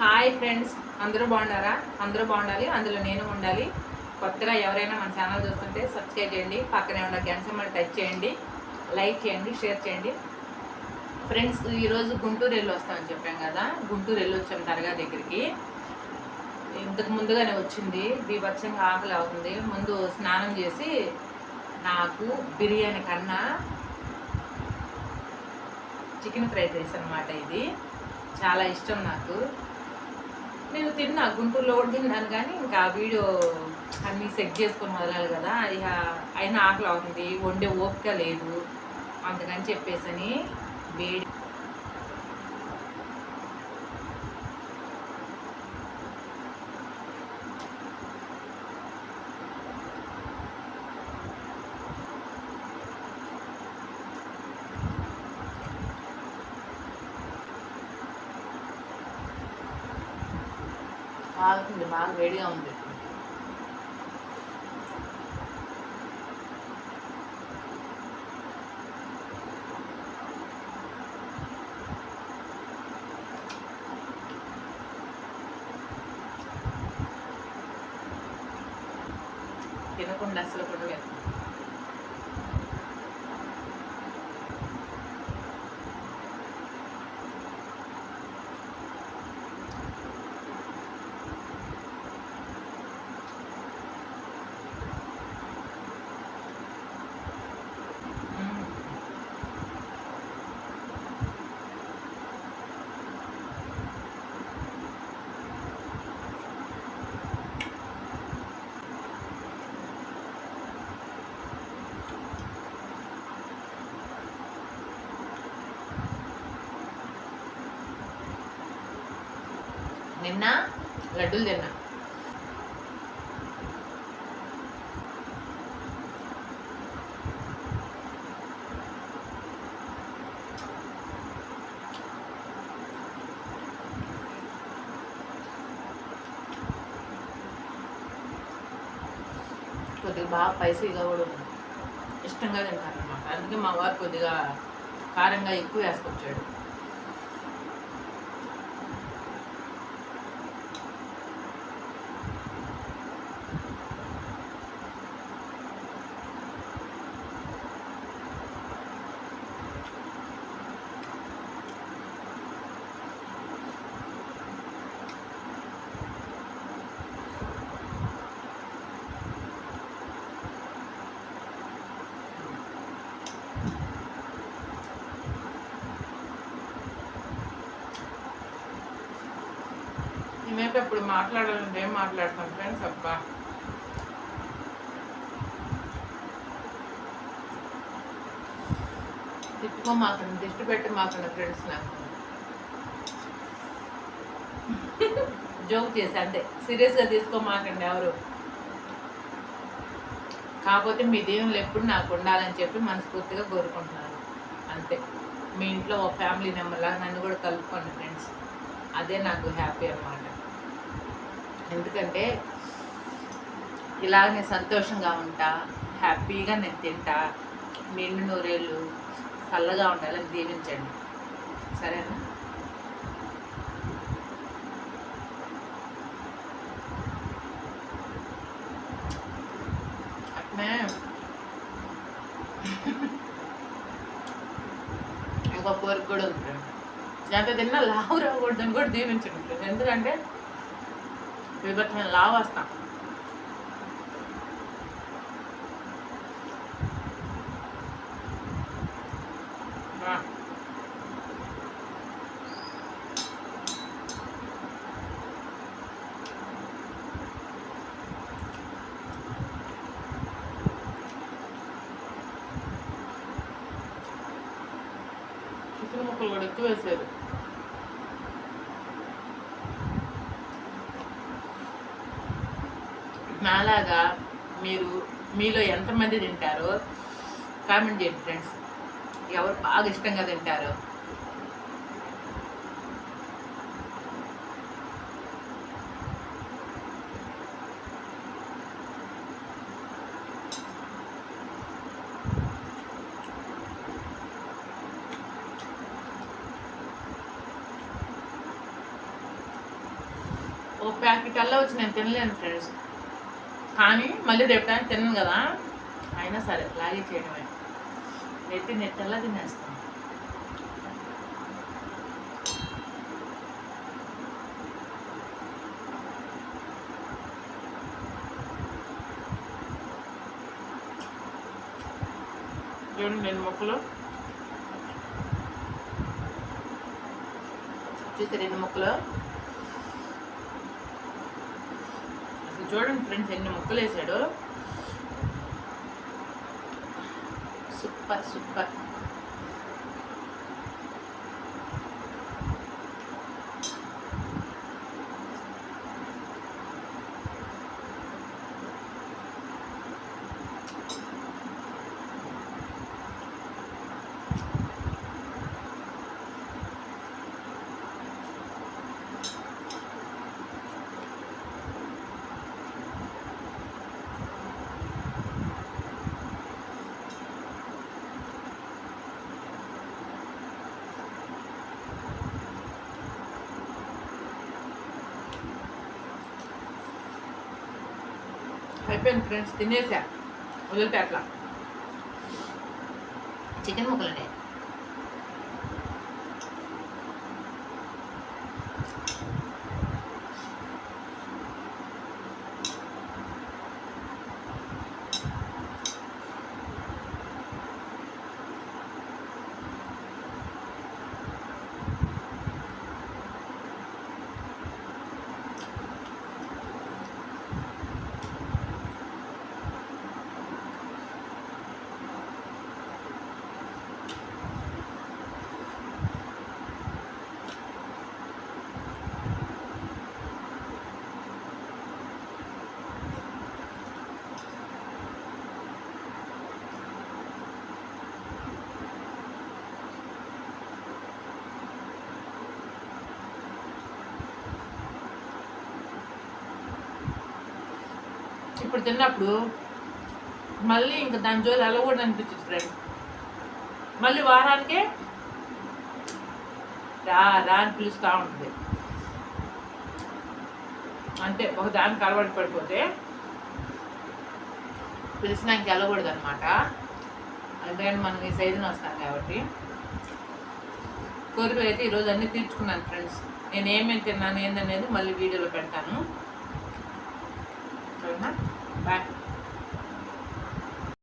Hi friends అందరూ బాగున్నారా? అందరూ బాగుండాలి. అందులో నేను ఉండాలి. కొత్తగా ఎవరైనా మన ఛానల్ చూస్తుంటే సబ్స్క్రైబ్ చేయండి. పక్కనే ఉన్న గంట టచ్ చేయండి. లైక్ చేయండి షేర్ చేయండి. ఫ్రెండ్స్ ఈరోజు గుంటూరు వెళ్ళి వస్తామని చెప్పాం కదా. గుంటూరు వెళ్ళి వచ్చాం దర్గా దగ్గరికి. ఇంతకు ముందుగానే వచ్చింది. బీభత్సంగా ఆకలి అవుతుంది. ముందు స్నానం చేసి నాకు బిర్యానీ కన్నా చికెన్ ఫ్రైడ్ రైస్ అనమాట ఇది. చాలా ఇష్టం నాకు. నేను తిన్నా గుంటూరులో కూడా తిన్నాను కానీ ఇంకా ఆ వీడియో అన్నీ సెట్ చేసుకొని మొదలాలి కదా. ఇక అయినా ఆకలి అవుతుంది వండే ఓపిక లేదు. అందుకని చెప్పేసి అని వేడి కాలుతుంది బాగా వేడిగా ఉంది తినకుండా అసలు కూడా నిన్న లడ్డూలు తిన్నా. కొద్దిగా బాగా స్పైసీగా కూడా ఉంది. ఇష్టంగా తింటారనమాట అందుకే మా వారు కొద్దిగా కారంగా ఎక్కువ వేసుకొచ్చాడు. మేమైతే ఇప్పుడు మాట్లాడాలంటే ఏం మాట్లాడతాం ఫ్రెండ్స్? అబ్బా. తిప్పుకో మాత్రం దిష్టి పెట్టి మాకండి ఫ్రెండ్స్ నాకు. జోక్ చేసి అంతే. సీరియస్గా తీసుకో మాకండి ఎవరు. కాకపోతే మీ దేవుళ్ళు ఎప్పుడు నాకు ఉండాలని చెప్పి మనస్ఫూర్తిగా కోరుకుంటున్నాను. అంతే. మీ ఇంట్లో ఓ ఫ్యామిలీ మెంబర్లా నన్ను కూడా కలుపుకోండి ఫ్రెండ్స్. అదే నాకు హ్యాపీ అన్నమాట. ఎందుకంటే ఇలాగ నేను సంతోషంగా ఉంటా హ్యాపీగా నేను తింటా నిండు నూరేళ్ళు చల్లగా ఉండాలని దీవించండి. సరేనా? అట్నే ఇంకో కోరిక కూడా ఉంటుంది. ఫ్రెండ్ ఎంత తిన్నా లావు రాకూడదని కూడా దీవించండి ఎందుకంటే విభత్సమైన లావు వస్తాం ఆ. చికెన్ ముక్కలు కూడా ఎక్కువ వేసారు నాలాగా మీరు మీలో ఎంతమంది తింటారో కామెంట్ చేయండి ఫ్రెండ్స్. ఎవరు బాగా ఇష్టంగా తింటారో. ఓ ప్యాకెట్ అలా వచ్చి నేను తినలేను ఫ్రెండ్స్. కానీ మళ్ళీ రేపు టైం తినను కదా అయినా సరే లాగే చేయడమే. నెట్టి నెట్టల్లా తినేస్తాను చూడండి రెండు మొక్కలు. చూస్తే రెండు మొక్కలు. చూడండి ఫ్రెండ్స్ ఎన్ని ముక్కలు వేసాడు. Super super. అయిపోయింది ఫ్రెండ్స్ తినేసా. వదిలిపెట్ల చికెన్ ముక్కలండి. ఇప్పుడు తిన్నప్పుడు మళ్ళీ ఇంకా దాని జోలి అలగూడదు అనిపించింది ఫ్రెండ్ మళ్ళీ వారానికే రా రా అని పిలుస్తూ ఉంటుంది అంతే ఒక దానికి అలవాటు పడిపోతే పిలిచినా ఇంక వెళ్ళకూడదు అనమాట అందుకని మనం ఈ సైజున వస్తాం కాబట్టి. కోరికలు అయితే ఈరోజు అన్నీ తీర్చుకున్నాను ఫ్రెండ్స్ నేను ఏమేమి తిన్నాను ఏందనేది మళ్ళీ వీడియోలో పెడతాను. సరేనా? bạn.